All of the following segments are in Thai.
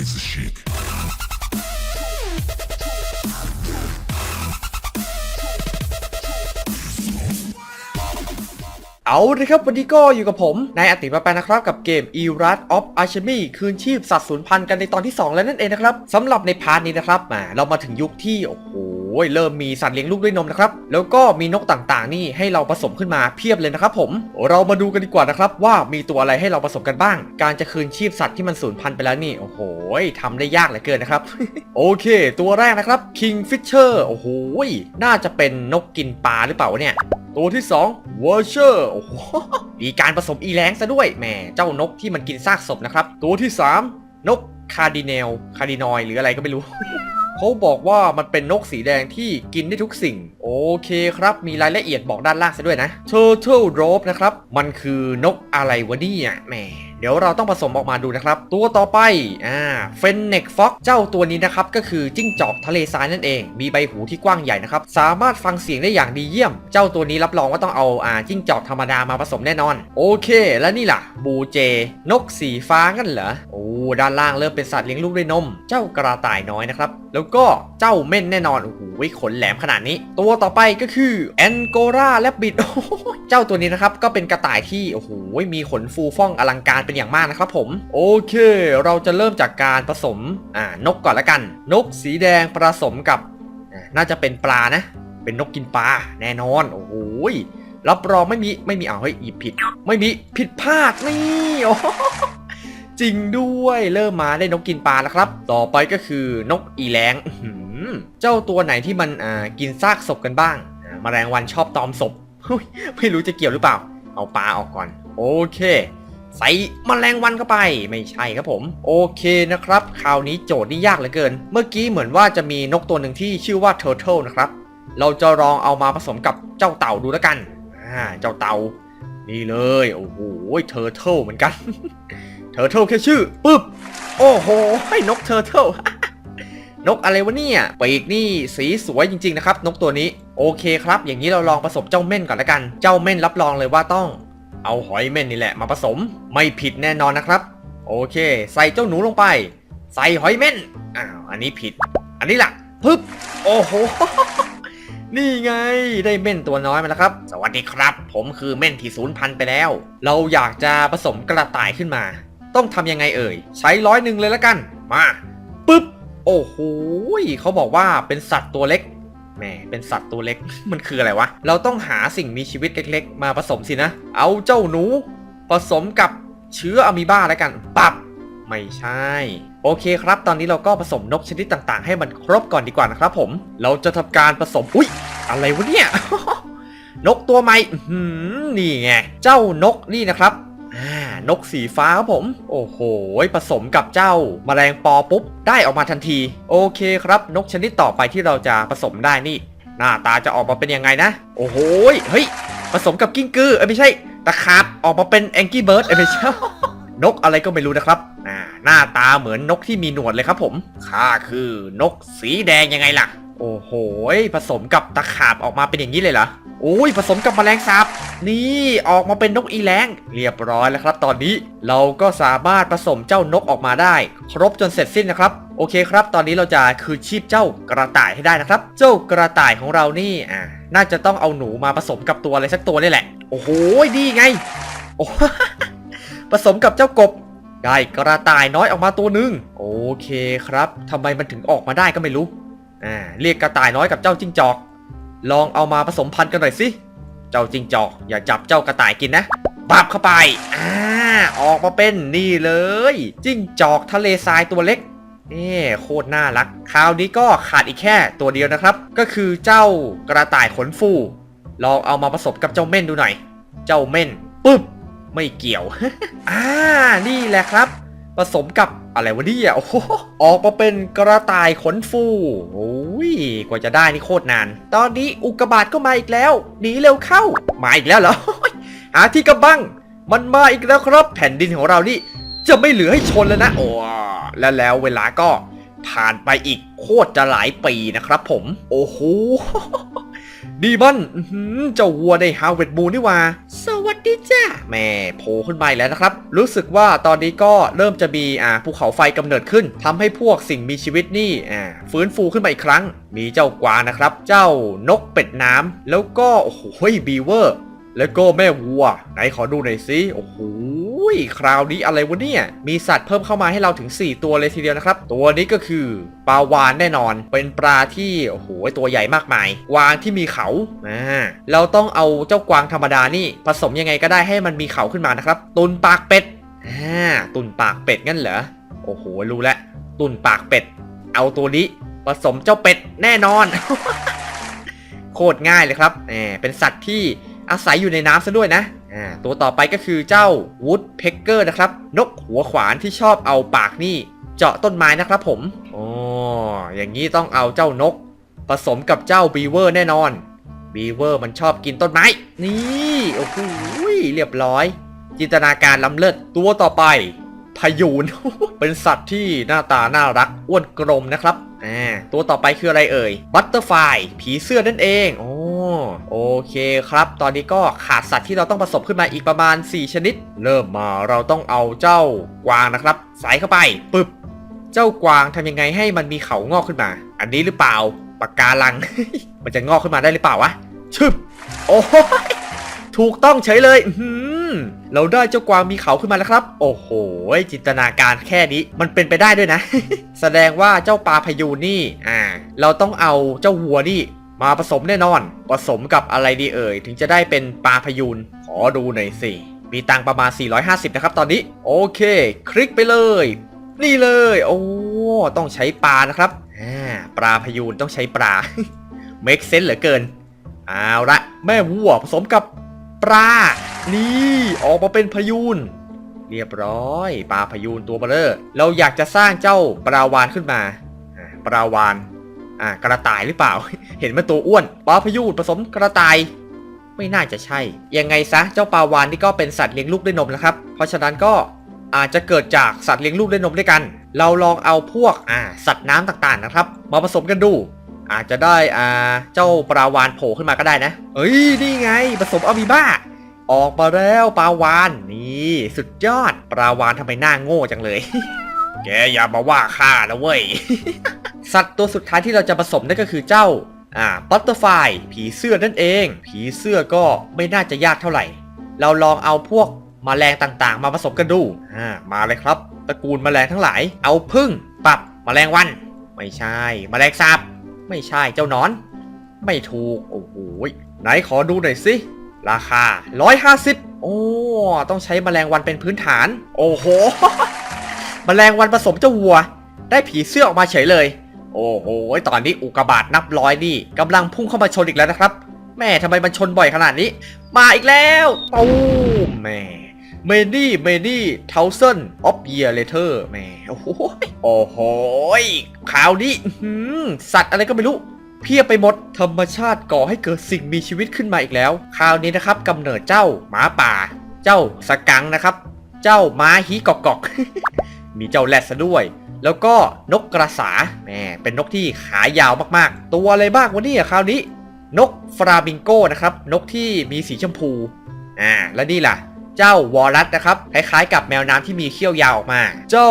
raise shit. เอาเลยครับวันนี้ก็อยู่กับผมนายอติมาแปนนะครับกับเกม e r a t of Alchemy คืนชีพสัตว์สูญพันธุ์กันในตอนที่ 2 แล้วนั่นเองนะครับสำหรับในพาร์ทนี้นะครับมาเรามาถึงยุคที่โอ้โหเริ่มมีสัตว์เลี้ยงลูกด้วยนมนะครับแล้วก็มีนกต่างๆ นี่ให้เราผสมขึ้นมาเพียบเลยนะครับผม เรามาดูกันดีกว่านะครับว่ามีตัวอะไรให้เราผสมกันบ้าง การจะคืนชีพสัตว์ที่มันสูญพันธุ์ไปแล้วนี่โอ้โหทำได้ยากเหลือเกินนะครับโอเค ตัวแรกนะครับ Kingfisher โอ้โหน่าจะเป็นนกกินปลาหรือเปล่าวะเนี่ย ตัวที่2 w o r c h e r โอ้โหมีการผสมอีแรงซะด้วยแหมเจ้านกที่มันกินซากศพนะครับ ตัวที่ 3 นกคาร์ดิเนลคาร์ดินอยหรืออะไรก็ไม่รู้ เขาบอกว่ามันเป็นนกสีแดงที่กินได้ทุกสิ่ง โอเคครับ มีรายละเอียดบอกด้านล่างซะด้วยนะ Turtle Rope นะครับ มันคือนกอะไรวะเนี่ยแหม เดี๋ยวเราต้องผสมออกมาดูนะครับ ตัวต่อไปอ่าเฟนเน็กฟ็อกเจ้าตัวนี้นะครับ ก็คือจิ้งจอกทะเลทรายนั่นเอง มีใบหูที่กว้างใหญ่นะครับ สามารถฟังเสียงได้อย่างดีเยี่ยม เจ้าตัวนี้รับรองว่าต้องเอาอ่าจิ้งจอกธรรมดามาผสมแน่นอน โอเค แล้วนี่ล่ะ บูเจ นกสีฟ้ากันเหรอโอ้ด้านล่างเริ่มเป็นสัตว์เลี้ยงลูกด้วยนม เจ้ากระต่ายน้อยนะครับ แล้วก็เจ้าเม่นแน่นอนโอ้โหขนแหลมขนาดนี้ ตัวต่อไปก็คือแองโกราและบิดเจ้าตัวนี้นะครับก็เป็นกระต่ายที่โอ้โหมีขนฟูฟ่องอลังการเป็นอย่างมากนะครับผมโอเค เราจะเริ่มจากการผสมอ่านกก่อนละกัน นกสีแดงผสมกับน่าจะเป็นปลานะ เป็นนกกินปลาแน่นอนโอ้โหรับรองไม่มีไม่มีเอาเฮ้ยหยิบผิด ไม่มีผิดพลาดนี่โอ้จริงด้วยเริ่มมาได้นกกินปลาแล้วครับ ต่อไปก็คือนกอีแรงเจ้าตัวไหนที่มันอ่ากินซากศพกันบ้างอ่าแมลงวันชอบตอมศพไม่รู้จะเกี่ยวหรือเปล่า เอาปลาออกก่อน โอเค ใส่มแมลงวันเข้าไปไม่ใช่ครับผม โอเคนะครับคราวนี้โจทย์นี่ยากเหลือเกิน เมื่อกี้เหมือนว่าจะมีนกตัวหนึ่งที่ชื่อว่า Turtle นะครับเราจะลองเอามาผสมกับเจ้าเต่าดูแล้วกันอ่าเจ้าเต่านี่เลยโอ้โหเทอร์เทิลเหมือนกันเทอร์เทิลแค่ชื่อปึ๊บโอ้โหนกเทอร์เทิลนกอะไรวะเนี่ยปีกนี่สีสวยจริงๆนะครับ นกตัวนี้โอเคครับ อย่างนี้เราลองผสมเจ้าเม่นก่อนละกัน เจ้าเม่นรับรองเลยว่าต้อง เอาหอยเม่นนี่แหละมาผสมไม่ผิดแน่นอนนะครับ โอเค ใส่เจ้าหนูลงไป ใส่หอยเม่นอ้าวอันนี้ผิด อันนี้ล่ะปึ๊บโอ้โหนี่ไงได้เม่นตัวน้อยมาแล้วครับ สวัสดีครับ ผมคือเม่นที่ศูนย์พันไปแล้ว เราอยากจะผสมกระต่ายขึ้นมา ต้องทำยังไงเอ่ย ใช้ร้อยหนึ่งเลยละกัน มาปึ๊บโอ้โหเขาบอกว่าเป็นสัตว์ตัวเล็ก แหมเป็นสัตว์ตัวเล็ก มันคืออะไรวะ เราต้องหาสิ่งมีชีวิตเล็ก ๆ มาผสมสินะ เอาเจ้าหนู ผสมกับเชื้ออะมีบ้าแล้วกัน ปับ ไม่ใช่ โอเคครับ ตอนนี้เราก็ผสมนกชนิดต่างๆ ให้มันครบก่อนดีกว่านะครับผม เราจะทำการผสม อุ๊ย อะไรวะเนี่ย นกตัวใหม่นี่ไง เจ้านกนี่นะครับ อ่า นกสีฟ้าครับผม โอ้โห ผสมกับเจ้าแมลงปอปุ๊บ ได้ออกมาทันที โอเคครับ นกชนิดต่อไปที่เราจะผสมได้นี่ หน้าตาจะออกมาเป็นยังไงนะ โอ้โห เฮ้ย ผสมกับกิ้งกือเอ้ไม่ใช่ ตะขาบออกมาเป็นแองกี้เบิร์ดเอ้ไม่ใช่นกอะไรก็ไม่รู้นะครับอ่าหน้าตาเหมือนนกที่มีหนวดเลยครับผม ข้าคือนกสีแดงยังไงล่ะ โอ้โห ผสมกับตะขาบออกมาเป็นอย่างนี้เลยเหรอ โอ้ย ผสมกับแมลงสาบ นี่ออกมาเป็นนกอีแรงเรียบร้อยแล้วครับ ตอนนี้เราก็สามารถผสมเจ้านกออกมาได้ ครบจนเสร็จสิ้นนะครับโอเคครับ ตอนนี้เราจะคืนชีพเจ้ากระต่ายให้ได้นะครับ เจ้ากระต่ายของเรานี่อ่าน่าจะต้องเอาหนูมาผสมกับตัวอะไรสักตัวนี่แหละ โอ้โหดีไงโอ้ผสมกับเจ้ากบได้กระต่ายน้อยออกมาตัวหนึ่งโอเคครับทำไมมันถึงออกมาได้ก็ไม่รู้อ่าเรียกกระต่ายน้อยกับเจ้าจิ้งจอก ลองเอามาผสมพันธุ์กันหน่อยสิ เจ้าจิ้งจอก อย่าจับเจ้ากระต่ายกินนะบับเข้าไปอ่าออกมาเป็นนี่เลย จิ้งจอกทะเลทรายตัวเล็กนี่โคตรน่ารัก คราวนี้ก็ขาดอีกแค่ตัวเดียวนะครับ ก็คือเจ้ากระต่ายขนฟู ลองเอามาผสมกับเจ้าเม่นดูหน่อย เจ้าเม่นปึ๊บ ไม่เกี่ยว อ่า นี่แหละครับ ผสมกับอะไรวะเนี่ยโอ้โหออกมาเป็นกระต่ายขนฟูโอ้ยกว่าจะได้นี่โคตรนาน ตอนนี้อุกกาบาตก็มาอีกแล้วหนีเร็วเข้า มาอีกแล้วเหรอหาที่กำบัง มันมาอีกแล้วครับ แผ่นดินของเรานี่จะไม่เหลือให้ชนแล้วนะ โอ้แล้วแล้วเวลาก็ผ่านไปอีกโคตรจะหลายปีนะครับผม โอ้โหดีมันเจ้าวัวในฮาวเวิร์ดบูนี่ว่าสว ดีจ้าแม่โผล่ขึ้นมาแล้วนะครับ รู้สึกว่าตอนนี้ก็เริ่มจะมีอ่าภูเขาไฟกำเนิดขึ้นทำให้พวกสิ่งมีชีวิตนี่อ่าฟื้นฟูขึ้นมาอีกครั้ง มีเจ้ากวางนะครับ เจ้านกเป็ดน้ำแล้วก็โอ้โหบีเวอร์ แล้วก็แม่วัว ไหนขอดูหน่อยสิโอ้โหคราวนี้อะไรวะเนี่ย มีสัตว์เพิ่มเข้ามาให้เราถึง 4 ตัวเลยทีเดียวนะครับ ตัวนี้ก็คือปลาวานแน่นอน เป็นปลาที่โอ้โหตัวใหญ่มากมาย กวางที่มีเขาอ่าเราต้องเอาเจ้ากวางธรรมดานี่ ผสมยังไงก็ได้ให้มันมีเขาขึ้นมานะครับ ตุนปากเป็ดอ่าตุนปากเป็ดงั้นเหรอโอ้โหรู้แล้วตุนปากเป็ด เอาตัวนี้ผสมเจ้าเป็ดแน่นอน โคตรง่ายเลยครับแหมเป็นสัตว์ที่ อาศัยอยู่ในน้ำซะด้วยนะอ่าตัวต่อไปก็คือเจ้าวูดเพกเกอร์นะครับ นกหัวขวานที่ชอบเอาปากนี่เจาะต้นไม้นะครับผมอ๋ออย่างนี้ต้องเอาเจ้านก ผสมกับเจ้าบีเวอร์แน่นอนบีเวอร์มันชอบกินต้นไม้ นี่โอ้โหเรียบร้อย จินตนาการล้ำเลิศตัวต่อไปพยูน เป็นสัตว์ที่หน้าตาน่ารักอ้วนกลมนะครับอ่าตัวต่อไปคืออะไรเอ่ย บัตเตอร์ไฟผีเสื้อนั่นเอง โอ้ โอเคครับ ตอนนี้ก็ขาดสัตว์ที่เราต้องผสมขึ้นมาอีกประมาณ 4 ชนิด เริ่มมาเราต้องเอาเจ้ากวางนะครับ ใส่เข้าไปปึ๊บเจ้ากวางทำยังไงให้มันมีเขางอกขึ้นมา อันนี้หรือเปล่าปากกาลัง มันจะงอกขึ้นมาได้หรือเปล่าวะชึบโอ้โหถูกต้องเฉยเลยเราได้เจ้ากวางมีเขาขึ้นมาแล้วครับ โอ้โห จินตนาการแค่นี้มันเป็นไปได้ด้วยนะ แสดงว่าเจ้าปลาพยูนี่ อ่า เราต้องเอาเจ้าวัวนี่ มาผสมแน่นอน ผสมกับอะไรดีเอ่ย ถึงจะได้เป็นปลาพยูน ขอดูหน่อยสิ มีตังประมาณ 450 นะครับตอนนี้ โอเค คลิกไปเลย นี่เลย โอ้ ต้องใช้ปลานะครับปลาพยูนต้องใช้ปลา เมคเซนเหลือเกิน เอาละแม่วัวผสมกับปลา นี่ออกมาเป็นพยูน เรียบร้อยปลาพยูนตัวเบลอเราอยากจะสร้างเจ้าปลาวานขึ้นมา ปลาวาน อ่ากระต่ายหรือเปล่า เห็นมันตัวอ้วนปลาพยูนผสมกระต่าย ไม่น่าจะใช่ ยังไงซะเจ้าปลาวานนี่ก็เป็นสัตว์เลี้ยงลูกด้วยนมนะครับ เพราะฉะนั้นก็อาจจะเกิดจากสัตว์เลี้ยงลูกด้วยนมด้วยกัน เราลองเอาพวกอ่าสัตว์น้ำต่างๆนะครับ มาผสมกันดู อาจจะได้อ่าเจ้าปลาวานโผล่ขึ้นมาก็ได้นะ เอ้ยนี่ไงผสมอะมีบ้าออกมาแล้วปลาวานนี่สุดยอดปลาวานทำไมหน้าโง่จังเลย แกอย่ามาว่าข้านะเว้ย สัตว์ตัวสุดท้ายที่เราจะผสมนั่นก็คือเจ้าอ่าบัตเตอร์ไฟผีเสื้อนั่นเอง ผีเสื้อก็ไม่น่าจะยากเท่าไหร่ เราลองเอาพวกมแมลงต่างๆ มาผสมกันดูอ่ามาเลยครับ ตระกูลแมลงทั้งหลาย เอาพึ่งปรับแมลงวัน ไม่ใช่แมลงสาบไม่ใช่เจ้านอน ไม่ถูกโอ้โหยไหนขอดูหน่อยสิราคา 150 โอ้ต้องใช้แมลงวันเป็นพื้นฐาน โอ้โหแมลงวันผสมเจ้าวัว ได้ผีเสื้อออกมาเฉยเลย โอ้โห ตอนนี้อุกกาบาตนับร้อยนี่กำลังพุ่งเข้ามาชนอีกแล้วนะครับ แม่ทำไมมันชนบ่อยขนาดนี้ มาอีกแล้วตูมแม่เมนี่เมนี่เทาเซนออฟเยียเลเทอร์แม่โอ้โหโอ้โหคราวนี้หือสัตว์อะไรก็ไม่รู้ เพียบไปหมดธรรมชาติก่อให้เกิดสิ่งมีชีวิตขึ้นมาอีกแล้วคราวนี้นะครับกำเนิดเจ้าหมาป่า เจ้าสกังนะครับ เจ้าม้าฮีกอกกอกมีเจ้าแรดซะด้วย แล้วก็นกกระสาแหมเป็นนกที่ขายาวมากๆ ตัวอะไรบ้างวะเนี่คราวนี้ นกฟรามิงโกนะครับ นกที่มีสีชมพู อ่า แล้วนี่ล่ะ เจ้าวอลลัสนะครับ คล้ายๆกับแมวน้ำที่มีเขี้ยวยาวออกมา เจ้า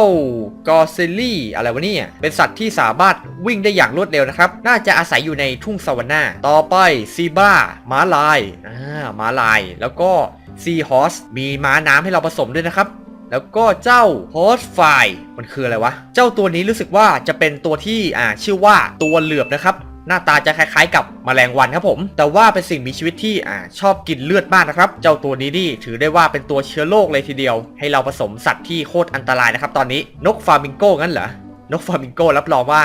กอเซลลี่อะไรวะเนี่ย เป็นสัตว์ที่สามารถวิ่งได้อย่างรวดเร็วนะครับ น่าจะอาศัยอยู่ในทุ่งสวรรค์นาต่อไปซีบราม้าลาย อ่า ม้าลาย แล้วก็ซีฮอส มีม้าน้ำให้เราผสมด้วยนะครับ แล้วก็เจ้าโฮสไฟมันคืออะไรวะ เจ้าตัวนี้รู้สึกว่าจะเป็นตัวที่อ่าชื่อว่าตัวเหลือบนะครับ หน้าตาจะคล้ายๆกับแมลงวันครับผม แต่ว่าเป็นสิ่งมีชีวิตที่อ่าชอบกินเลือดมากนะครับ เจ้าตัวนี้นี่ถือได้ว่าเป็นตัวเชื้อโรคเลยทีเดียว ให้เราผสมสัตว์ที่โคตรอันตรายนะครับตอนนี้นกฟามิงโก้งั้นเหรอนกฟามิงโก้รับรองว่า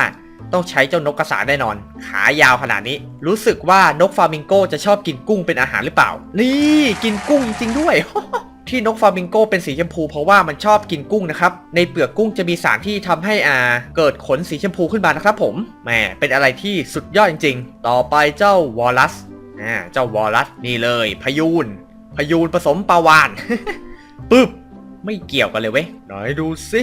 ต้องใช้เจ้านกกระสาแน่นอน ขายาวขนาดนี้ รู้สึกว่านกฟามิงโก้จะชอบกินกุ้งเป็นอาหารหรือเปล่า นี่กินกุ้งจริงๆด้วย ที่นกฟลามิงโกเป็นสีชมพูเพราะว่ามันชอบกินกุ้งนะครับ ในเปลือกกุ้งจะมีสารที่ทำให้อ่าเกิดขนสีชมพูขึ้นมานะครับผมแหมเป็นอะไรที่สุดยอดจริง ๆ ต่อไปเจ้าวอลลัสอ่าเจ้าวอลลัสนี่เลยพยูนพยูนผสมปลาวานปึ๊บไม่เกี่ยวกันเลยเว้ยไหนดูสิ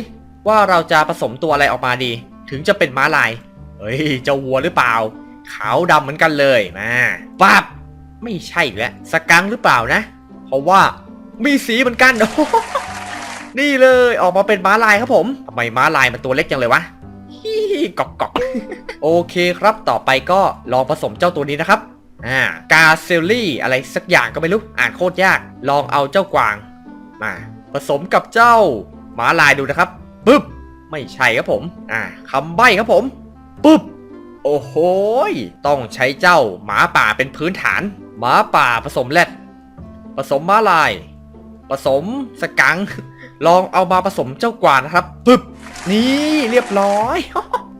ว่าเราจะผสมตัวอะไรออกมาดี ถึงจะเป็นม้าลายเฮ้ยเจ้าวัวหรือเปล่า ขาวดำเหมือนกันเลยมาปั๊บไม่ใช่แล้วสกังหรือเปล่านะ เพราะว่า มีสีเหมือนกัน นี่เลยออกมาเป็นม้าลายครับผมทำไมม้าลายมันตัวเล็กจังเลยวะฮิฮิกอกกอกโอเคครับต่อไปก็ลองผสมเจ้าตัวนี้นะครับอ่ากาเซลลี่อะไรสักอย่างก็ไม่รู้อ่านโคตรยาก ลองเอาเจ้ากวางมาผสมกับเจ้าม้าลายดูนะครับปึ๊บไม่ใช่ครับผม อ่าคำใบ้ครับผมปึ๊บโอ้โหต้องใช้เจ้าหมาป่าเป็นพื้นฐาน หมาป่าผสมแรดผสมม้าลาย ผสมสกังค์ลองเอามาผสมเจ้ากวางนะครับปึ๊บนี่เรียบร้อย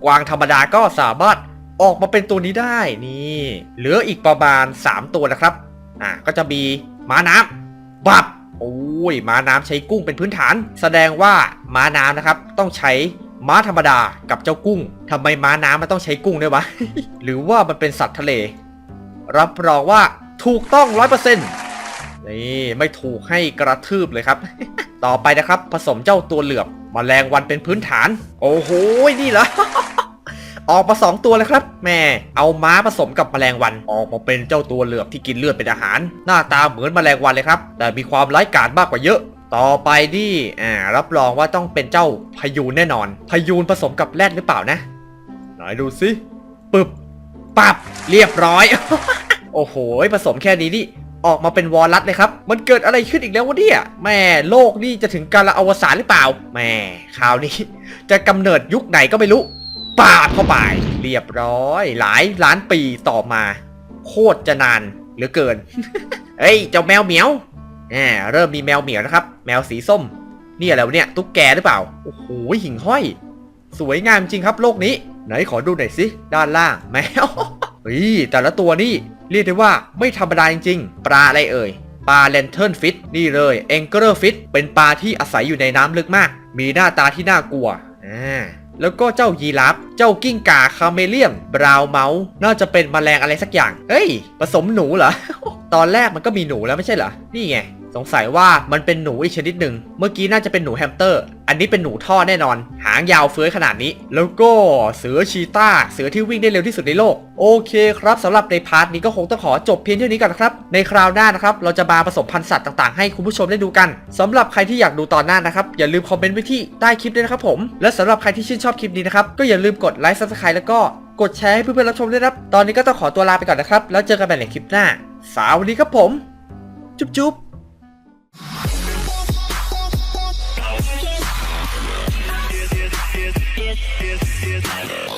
กวางธรรมดาก็สามารถออกมาเป็นตัวนี้ได้นี่เหลืออีกประมาณ 3 ตัวนะครับอ่าก็จะมีม้าน้ำบับโอ้ยม้าน้ำใช้กุ้งเป็นพื้นฐาน แสดงว่าม้าน้ำนะครับ ต้องใช้ม้าธรรมดากับเจ้ากุ้งทำไมม้าน้ำมันต้องใช้กุ้งด้วยวะ หรือว่ามันเป็นสัตว์ทะเล รับรองว่าถูกต้องร้อยเปอร์เซ็นต์ นี่ไม่ถูกให้กระทืบเลยครับ ต่อไปนะครับ ผสมเจ้าตัวเหลือบมแมลงวันเป็นพื้นฐาน โอ้โหนี่เหรอออกมาสองตัวเลยครับแม่เอาม้าผสมกับแมลงวันออกมาเป็นเจ้าตัวเหลือบที่กินเลือดเป็นอาหาร หน้าตาเหมือนแมลงวันเลยครับ แต่มีความร้ายกาจมากกว่าเยอะ ต่อไปนี่อ่ารับรองว่าต้องเป็นเจ้าพยูนแน่นอน พยูนผสมกับแรดหรือเปล่านะไหนดูสิปึบปับเรียบร้อย โอ้โหผสมแค่นี้นี่ ออกมาเป็นวอลลัตเลยครับ มันเกิดอะไรขึ้นอีกแล้ววะเนี่ยแม่โลกนี่จะถึงการละอวสานหรือเปล่าแม่คราวนี้ จะกำเนิดยุคไหนก็ไม่รู้ปาดเข้าไป เรียบร้อย หลายล้านปีต่อมา โคตรจะนานเหลือเกิน เฮ้ยเจ้าแมวเหมียวแหมเริ่มมีแมวเหมียวนะครับ แมวสีส้ม นี่อะไรวะเนี่ย ตุ๊กแกหรือเปล่า โอ้โหหิ่งห้อย สวยงามจริงครับโลกนี้ ไหนขอดูหน่อยสิด้านล่างแมวเฮ้ยแต่ละตัวนี่ เรียกได้ว่าไม่ธรรมดาจริงๆ ปลาอะไรเอ่ย ปลาเลนเทิร์นฟิตนี่เลยเองเกอร์ฟิตเป็นปลาที่อาศัยอยู่ในน้ำลึกมาก มีหน้าตาที่น่ากลัวอ่าแล้วก็เจ้ายีราฟ เจ้ากิ้งก่าคาเมเลียนบราวเมาส์น่าจะเป็นแมลงอะไรสักอย่าง เฮ้ย ผสมหนูเหรอ ตอนแรกมันก็มีหนูแล้วไม่ใช่เหรอ นี่ไง สงสัยว่ามันเป็นหนูอีกชนิดหนึ่ง เมื่อกี้น่าจะเป็นหนูแฮมสเตอร์ อันนี้เป็นหนูท่อแน่นอน หางยาวเฟื้อยขนาดนี้ แล้วก็เสือชีตาเสือที่วิ่งได้เร็วที่สุดในโลก โอเคครับสำหรับในพาร์ทนี้ก็คงต้องขอจบเพียงเท่านี้ก่อนนะครับ ในคราวหน้านะครับเราจะมาผสมพันธุ์สัตว์ต่างๆให้คุณผู้ชมได้ดูกันสำหรับใครที่อยากดูตอนหน้านะครับอย่าลืมคอมเมนต์ไว้ที่ใต้คลิปด้วยนะครับผม และสำหรับใครที่ชื่นชอบคลิปนี้นะครับก็อย่าลืมกดไลค์ซับสไครต์แล้วก็กดแชร์ให้เพื่อนๆรับชมด้วยครับ ตอนนี้ก็ต้องขอตัวลาไปก่อนนะครับ แล้วเจอกันใหม่ในคลิปหน้า สวัสดีครับผม จุ๊บ จุ๊บ